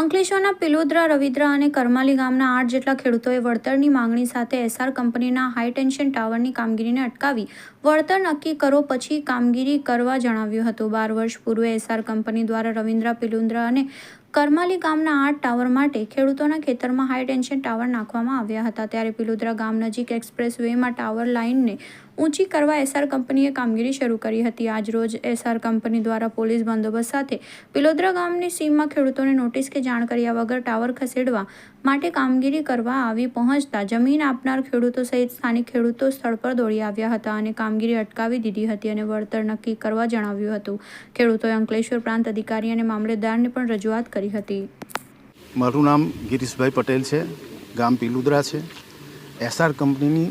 અંકલેશ્વરના પિલોદરા, રવિદ્રા અને કરમાલી ગામના આઠ જેટલા ખેડૂતોએ વળતરની માંગણી સાથે એસઆર કંપનીના હાઈ ટેન્શન ટાવરની કામગીરીને અટકાવી. વળતર નક્કી કરો પછી કામગીરી કરવા જણાવ્યું હતું. બાર વર્ષ પૂર્વે એસઆર કંપની દ્વારા રવિન્દ્રા પિલુન્દ્રા અને કરમાલી ગામના આઠ ટાવર માટે ખેડૂતોના ખેતરમાં હાઈ ટેન્શન ટાવર નાખવામાં આવ્યા હતા. ત્યારે પિલુદ્રા ગામ નજીક એક્સપ્રેસ વેમાં ટાવર લાઇનને ઊંચી કરવા એસઆર કંપનીએ કામગીરી શરૂ કરી હતી. આજરોજ એસઆર કંપની દ્વારા પોલીસ બંદોબસ્ત સાથે પિલોદરા ગામની સીમમાં ખેડૂતોને નોટિસ કે જાણ કર્યા વગર ટાવર ખસેડવા માટે કામગીરી કરવા આવી પહોંચતા જમીન આપનાર ખેડૂતો સહિત સ્થાનિક ખેડૂતો સ્થળ પર દોડી આવ્યા હતા અને કામગીરી અટકાવી દીધી હતી અને વળતર નક્કી કરવા જણાવ્યું હતું. ખેડૂતોએ અંકલેશ્વર પ્રાંત અધિકારી અને મામલેદારને પણ રજૂઆત કરી હતી. મારું નામ ગિરીશભાઈ પટેલ છે. ગામ પીલુદરા છે. એસઆર કંપનીની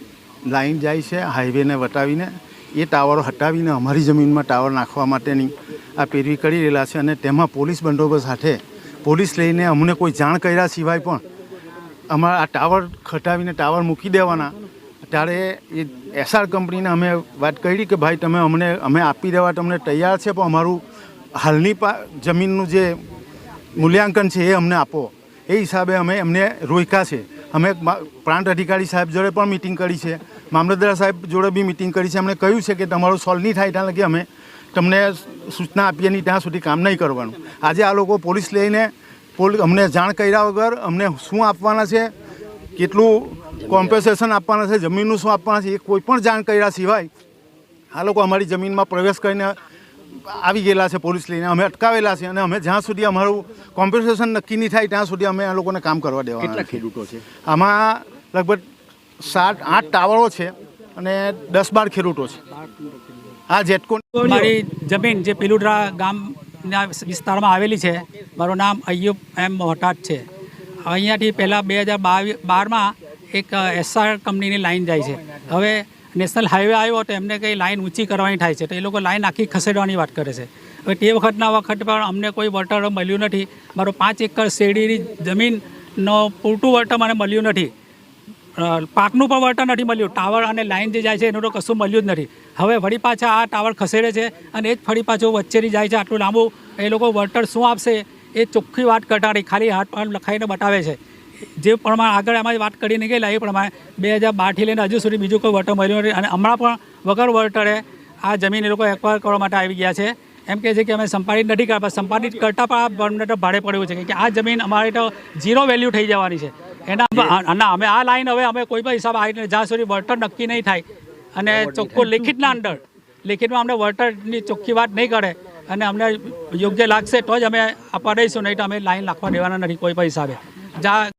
લાઈન જાય છે હાઈવેને વટાવીને. એ ટાવરો હટાવીને અમારી જમીનમાં ટાવર નાખવા માટેની આ પેરવી કરી રહેલા છે અને તેમાં પોલીસ બંદોબસ્ત સાથે પોલીસ લઈને અમને કોઈ જાણ કર્યા સિવાય પણ અમારા આ ટાવર ખટાવીને ટાવર મૂકી દેવાના. ત્યારે એ એસઆર કંપનીને અમે વાત કરી કે ભાઈ તમે અમને, અમે આપી દેવા તમને તૈયાર છે, પણ અમારું હાલની પા, જમીનનું જે મૂલ્યાંકન છે એ અમને આપો. એ હિસાબે અમે એમને રોક્યા છે. અમે પ્રાંત અધિકારી સાહેબ જોડે પણ મિટિંગ કરી છે. મામલતદાર સાહેબ જોડે બી મિટિંગ કરી છે. અમને કહ્યું છે કે તમારું સોલ્વ નહીં થાય ત્યાં લગી અમે તમને સૂચના આપીએ નહીં, ત્યાં સુધી કામ નહીં કરવાનું. આજે આ લોકો પોલીસ લઈને પોલ અમને જાણ કર્યા વગર અમને શું આપવાના છે કેટલું કોમ્પન્સેશન આપવાના છે જમીનનું શું આપવાના છે એ કોઈ પણ જાણ કર્યા સિવાય આ લોકો અમારી જમીનમાં પ્રવેશ કરીને આવી ગયેલા છે પોલીસ લઈને. અમે અટકાવેલા છે અને અમે જ્યાં સુધી અમારું કોમ્પન્સેશન નક્કી નહીં થાય ત્યાં સુધી અમે આ લોકોને કામ કરવા દેવાના ખેડૂતો છે? આમાં લગભગ સાત આઠ ટાવરો છે અને દસ બાર ખેડૂતો છે. આ જેટકો મારી જમીન જે પિલુડરા ગામના વિસ્તારમાં આવેલી છે. મારું નામ અયુબ એમ મોહટાટ છે. અહીંયાથી પહેલાં બે હજાર બાવીસ બારમાં એક એસઆર કંપનીની લાઈન જાય છે. હવે નેશનલ હાઈવે આવ્યો તો એમને કંઈ લાઈન ઊંચી કરવાની થાય છે. તો એ લોકો લાઈન આખી ખસેડવાની વાત કરે છે. હવે તે વખતના વખત પણ અમને કોઈ વળતર મળ્યું નથી. મારું પાંચ એકર શેરડીની જમીનનો પૂરતું વળતર મને મળ્યું નથી. પાકનું પણ વળતર નથી મળ્યું. ટાવર અને લાઇન જે જાય છે, એનું તો કશું મળ્યું જ નથી. હવે વળી પાછા આ ટાવર ખસેડે છે અને એ જ ફરી પાછું વચ્ચેથી જાય છે. આટલું લાંબુ એ લોકો વળતર શું આપશે, એ ચોખ્ખી વાત કરતા ખાલી હાથ પર લખાઈને બતાવે છે. જે પ્રમાણે આગળ એમાં વાત કરીને ગયેલા, એ પ્રમાણે બે હજાર બારથી લઈને હજુ સુધી બીજું કોઈ વળતર મળ્યું નથી. અને હમણાં પણ વગર વળતરે આ જમીન એ લોકો એક્વાયર કરવા માટે આવી ગયા છે. એમ કહે છે કે અમે સંપાદિત નથી કરતા સંપાદિત કરતાં પણ આ ભાડે પડ્યું છે. કે આ જમીન અમારે તો ઝીરો વેલ્યુ થઈ જવાની છે. એના ના અમે આ લાઈન હવે અમે કોઈ પણ હિસાબ આવી જ્યાં સુધી વળતર નક્કી નહીં થાય અને ચોખ્ખું લેખિતના અંદર લેખિતમાં અમને વળતરની ચોખ્ખી વાત નહીં કરે અને અમને યોગ્ય લાગશે તો જ અમે આપવા દઈશું નહીં તો અમે લાઈન લાખવા દેવાના નથી કોઈ પણ હિસાબે. જ્યાં